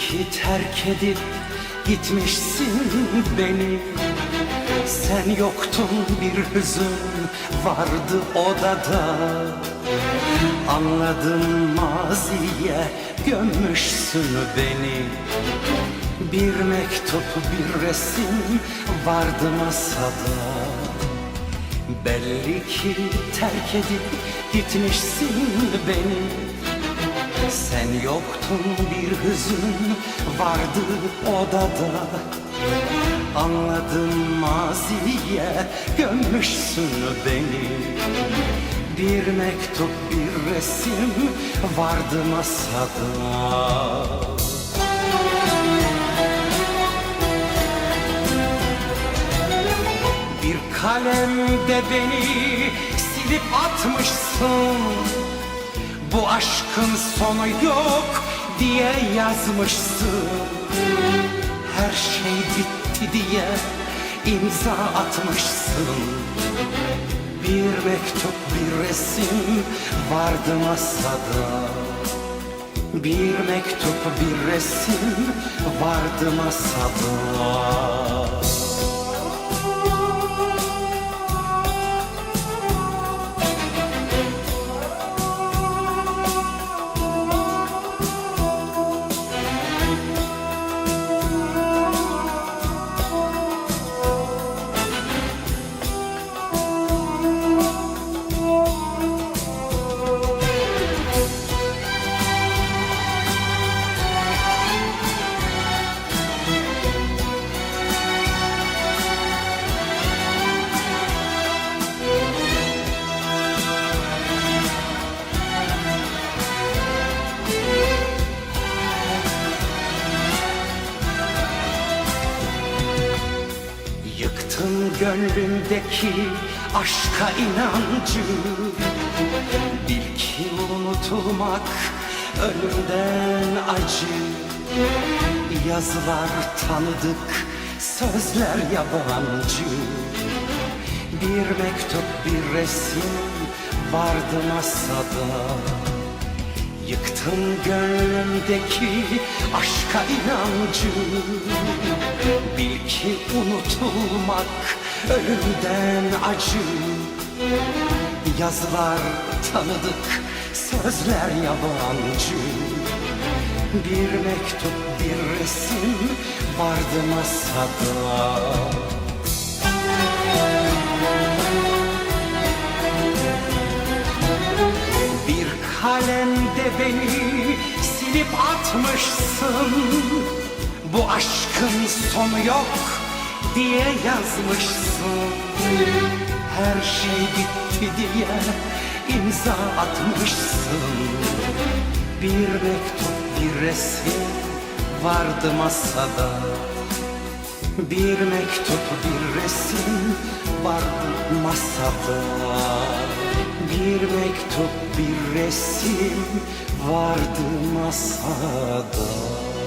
ki terk edip gitmişsin beni. Sen yoktun bir hüzün vardı odada. Anladım maziye gömmüşsün beni. Bir mektup bir resim vardı masada. Belli ki terk edip gitmişsin beni sen yoktun bir hüzün vardı odada. Anladım maziye gömmüşsün beni. Bir mektup bir resim vardı masada. Bir kalemde beni silip atmışsın Bu aşkın sonu yok diye yazmışsın. Her şey bitti diye imza atmışsın. Bir mektup bir resim vardı masada. Bir mektup bir resim vardı masada gönlümdeki aşka inancı. Bil ki unutulmak ölümden acı. Yazılar tanıdık, sözler yabancı. Bir mektup, bir resim vardı masada. Yıktın gönlümdeki aşka inancı. Bil ki unutulmak ölümden acı. Yazılar tanıdık, sözler yabancı. Bir mektup, bir resim vardı masada. Bir kalemde beni silip atmışsın. Bu aşkın sonu yok diye yazmışsın. Her şey bitti diye imza atmışsın. Bir mektup bir resim vardı masada. Bir mektup bir resim vardı masada. Bir mektup bir resim vardı masada